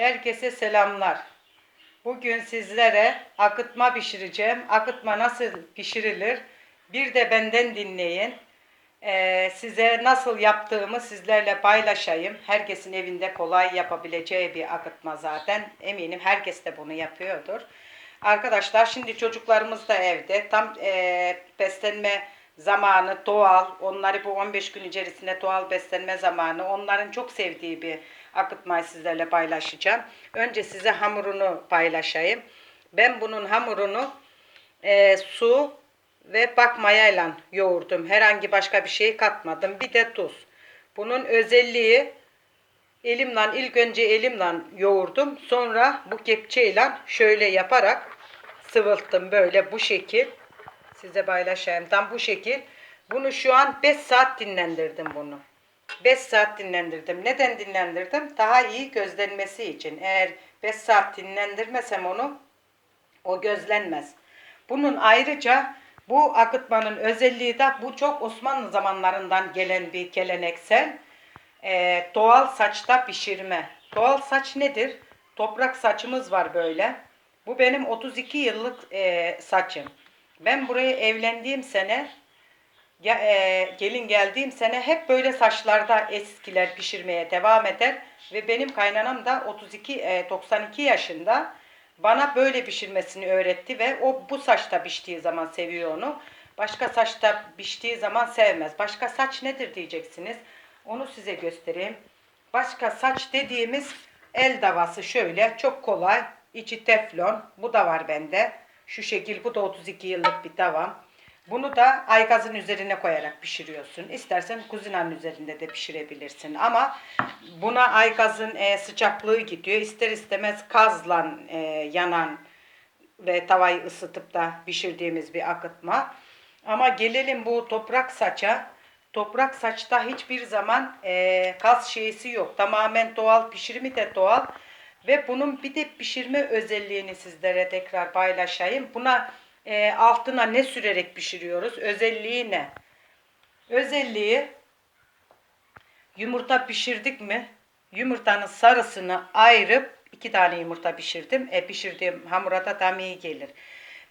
Herkese selamlar. Bugün sizlere akıtma pişireceğim. Akıtma nasıl pişirilir? Bir de benden dinleyin. Ee, size nasıl yaptığımı sizlerle paylaşayım. Herkesin evinde kolay yapabileceği bir akıtma zaten. Eminim herkes de bunu yapıyordur. Arkadaşlar şimdi çocuklarımız da evde. Tam e, beslenme zamanı doğal. Onları bu 15 gün içerisinde doğal beslenme zamanı. Onların çok sevdiği bir akıtmayı sizlerle paylaşacağım. Önce size hamurunu paylaşayım. Ben bunun hamurunu e, su ve bak mayayla yoğurdum. Herhangi başka bir şey katmadım. Bir de tuz. Bunun özelliği elimle ilk önce elimle yoğurdum. Sonra bu kepçeyle şöyle yaparak sıvılttım böyle bu şekil. Size paylaşayım. Tam bu şekil. Bunu şu an 5 saat dinlendirdim bunu. 5 saat dinlendirdim. Neden dinlendirdim? Daha iyi gözlenmesi için. Eğer 5 saat dinlendirmesem onu o gözlenmez. Bunun ayrıca bu akıtmanın özelliği de bu çok Osmanlı zamanlarından gelen bir geleneksel e, doğal saçta pişirme. Doğal saç nedir? Toprak saçımız var böyle. Bu benim 32 yıllık e, saçım. Ben buraya evlendiğim sene ya, e, gelin geldiğim sene hep böyle saçlarda eskiler pişirmeye devam eder ve benim kaynanam da 32 e, 92 yaşında bana böyle pişirmesini öğretti ve o bu saçta piştiği zaman seviyor onu. Başka saçta piştiği zaman sevmez. Başka saç nedir diyeceksiniz. Onu size göstereyim. Başka saç dediğimiz el davası şöyle çok kolay. İçi teflon. Bu da var bende. Şu şekil bu da 32 yıllık bir davam. Bunu da aygazın üzerine koyarak pişiriyorsun. İstersen kuzinanın üzerinde de pişirebilirsin. Ama buna aygazın e, sıcaklığı gidiyor. İster istemez kazla e, yanan ve tavayı ısıtıp da pişirdiğimiz bir akıtma. Ama gelelim bu toprak saça. Toprak saçta hiçbir zaman e, kaz şeysi yok. Tamamen doğal, pişirimi de doğal. Ve bunun bir de pişirme özelliğini sizlere tekrar paylaşayım. Buna e, altına ne sürerek pişiriyoruz? Özelliği ne? Özelliği yumurta pişirdik mi? Yumurtanın sarısını ayırıp iki tane yumurta pişirdim. E, pişirdiğim hamura da tam iyi gelir.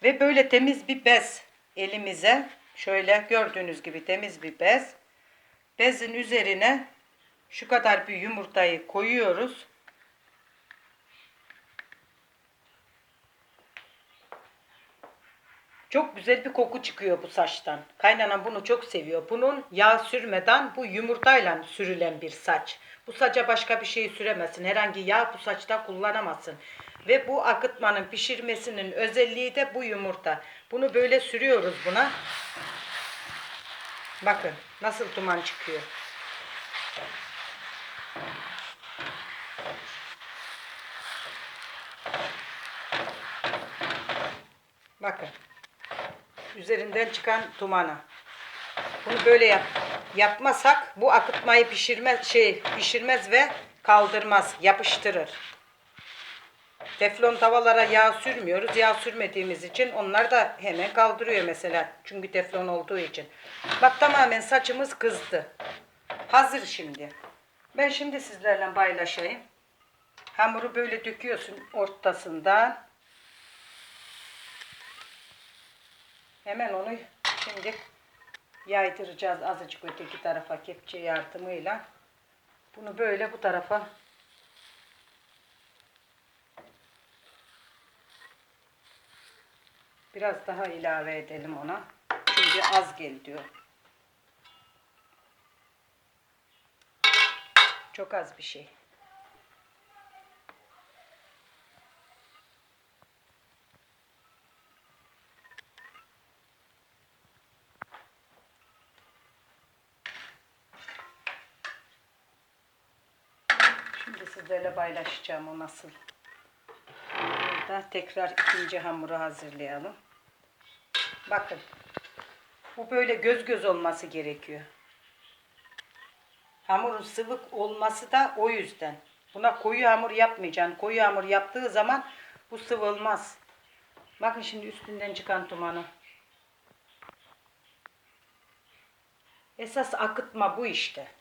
Ve böyle temiz bir bez elimize şöyle gördüğünüz gibi temiz bir bez. Bezin üzerine şu kadar bir yumurtayı koyuyoruz. Çok güzel bir koku çıkıyor bu saçtan. Kaynanam bunu çok seviyor. Bunun yağ sürmeden bu yumurtayla sürülen bir saç. Bu saça başka bir şey süremezsin. Herhangi yağ bu saçta kullanamazsın. Ve bu akıtmanın pişirmesinin özelliği de bu yumurta. Bunu böyle sürüyoruz buna. Bakın nasıl duman çıkıyor. Bakın. Üzerinden çıkan dumana. Bunu böyle yap. Yapmasak bu akıtmayı pişirmez şey pişirmez ve kaldırmaz, yapıştırır. Teflon tavalara yağ sürmüyoruz. Yağ sürmediğimiz için onlar da hemen kaldırıyor mesela. Çünkü teflon olduğu için. Bak tamamen saçımız kızdı. Hazır şimdi. Ben şimdi sizlerle paylaşayım. Hamuru böyle döküyorsun ortasından. Hemen onu şimdi yaydıracağız azıcık öteki tarafa kepçe yardımıyla. Bunu böyle bu tarafa biraz daha ilave edelim ona. Çünkü az gel diyor. Çok az bir şey. Şimdi sizlerle paylaşacağım o nasıl. Burada tekrar ikinci hamuru hazırlayalım. Bakın. Bu böyle göz göz olması gerekiyor. Hamurun sıvık olması da o yüzden. Buna koyu hamur yapmayacaksın. Koyu hamur yaptığı zaman bu sıvılmaz. Bakın şimdi üstünden çıkan dumanı. Esas akıtma bu işte.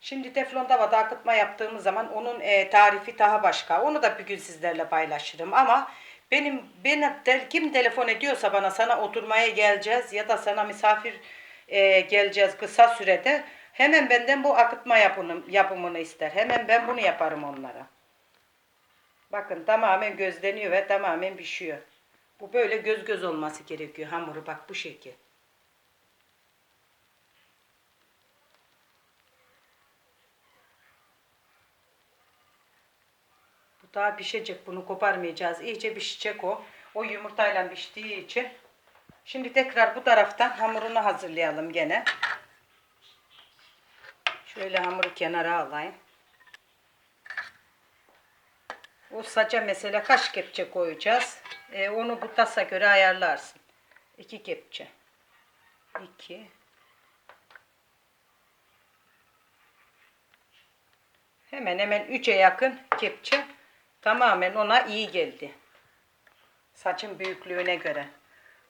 Şimdi teflon tavada akıtma yaptığımız zaman onun e, tarifi daha başka. Onu da bir gün sizlerle paylaşırım ama benim tel- kim telefon ediyorsa bana sana oturmaya geleceğiz ya da sana misafir e, geleceğiz kısa sürede hemen benden bu akıtma yapını, yapımını ister. Hemen ben bunu yaparım onlara. Bakın tamamen gözleniyor ve tamamen pişiyor. Bu böyle göz göz olması gerekiyor hamuru bak bu şekil. Daha pişecek. Bunu koparmayacağız. İyice pişecek o. O yumurtayla piştiği için. Şimdi tekrar bu taraftan hamurunu hazırlayalım gene. Şöyle hamuru kenara alayım. O saça mesela kaç kepçe koyacağız? Ee, onu bu tasa göre ayarlarsın. İki kepçe. İki. Hemen hemen 3'e yakın kepçe tamamen ona iyi geldi. Saçın büyüklüğüne göre.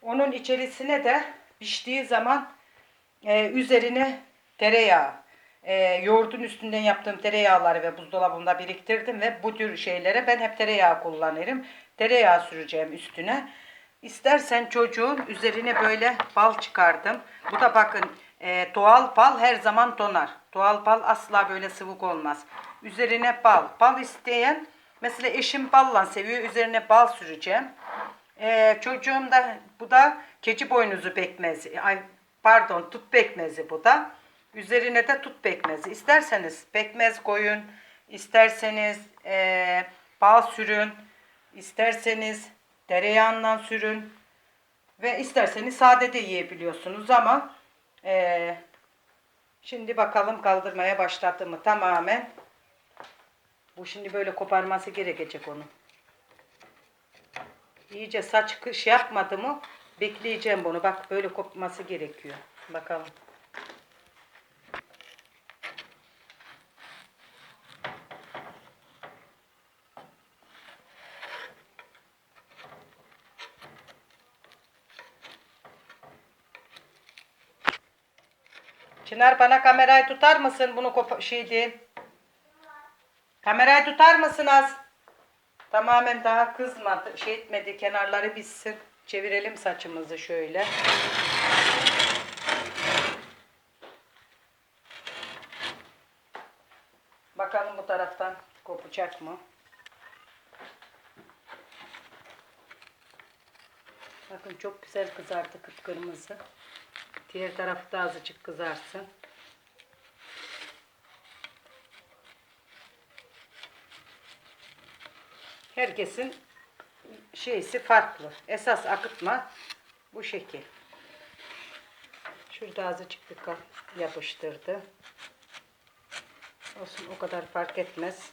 Onun içerisine de piştiği zaman e, üzerine tereyağı, e, yoğurdun üstünden yaptığım tereyağları ve buzdolabında biriktirdim ve bu tür şeylere ben hep tereyağı kullanırım. Tereyağı süreceğim üstüne. İstersen çocuğun üzerine böyle bal çıkardım. Bu da bakın e, doğal bal her zaman donar. Doğal bal asla böyle sıvık olmaz. Üzerine bal. Bal isteyen mesela eşim balla seviyor. Üzerine bal süreceğim. E, çocuğum da bu da keçi boynuzu pekmezi. Ay, pardon tut pekmezi bu da. Üzerine de tut pekmezi. İsterseniz pekmez koyun. isterseniz e, bal sürün. isterseniz tereyağından sürün. Ve isterseniz sade de yiyebiliyorsunuz ama e, şimdi bakalım kaldırmaya başladı mı tamamen. Bu şimdi böyle koparması gerekecek onu. İyice saç kış yapmadı mı bekleyeceğim bunu. Bak böyle kopması gerekiyor. Bakalım. Çınar bana kamerayı tutar mısın? Bunu şey değil. Kamerayı tutar mısın az? Tamamen daha kızmadı, şey etmedi. Kenarları bitsin. Çevirelim saçımızı şöyle. Bakalım bu taraftan kopacak mı? Bakın çok güzel kızardı kıpkırmızı. Diğer tarafı da azıcık kızarsın. Herkesin şeysi farklı. Esas akıtma bu şekil. Şurada azıcık bir yapıştırdı. Olsun o kadar fark etmez.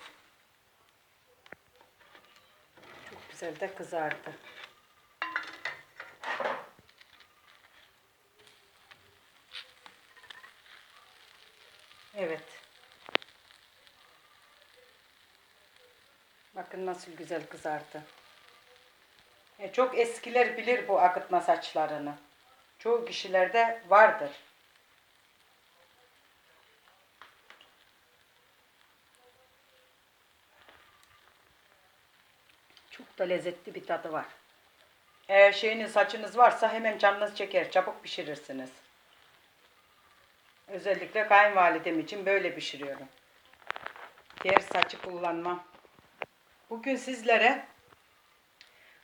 Çok güzel de kızardı. Evet. Bakın nasıl güzel kızardı. E, çok eskiler bilir bu akıtma saçlarını. Çoğu kişilerde vardır. Çok da lezzetli bir tadı var. Eğer şeyiniz saçınız varsa hemen canınız çeker. Çabuk pişirirsiniz. Özellikle kayınvalidem için böyle pişiriyorum. Diğer saçı kullanmam. Bugün sizlere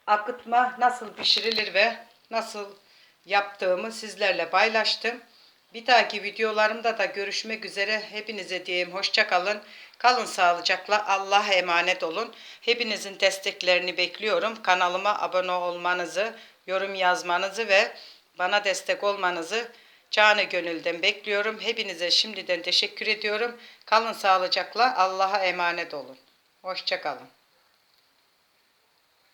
akıtma nasıl pişirilir ve nasıl yaptığımı sizlerle paylaştım. Bir dahaki videolarımda da görüşmek üzere. Hepinize diyeyim hoşça kalın. Sağlıcakla. Allah'a emanet olun. Hepinizin desteklerini bekliyorum. Kanalıma abone olmanızı, yorum yazmanızı ve bana destek olmanızı canı gönülden bekliyorum. Hepinize şimdiden teşekkür ediyorum. Kalın sağlıcakla. Allah'a emanet olun. Hoşça kalın.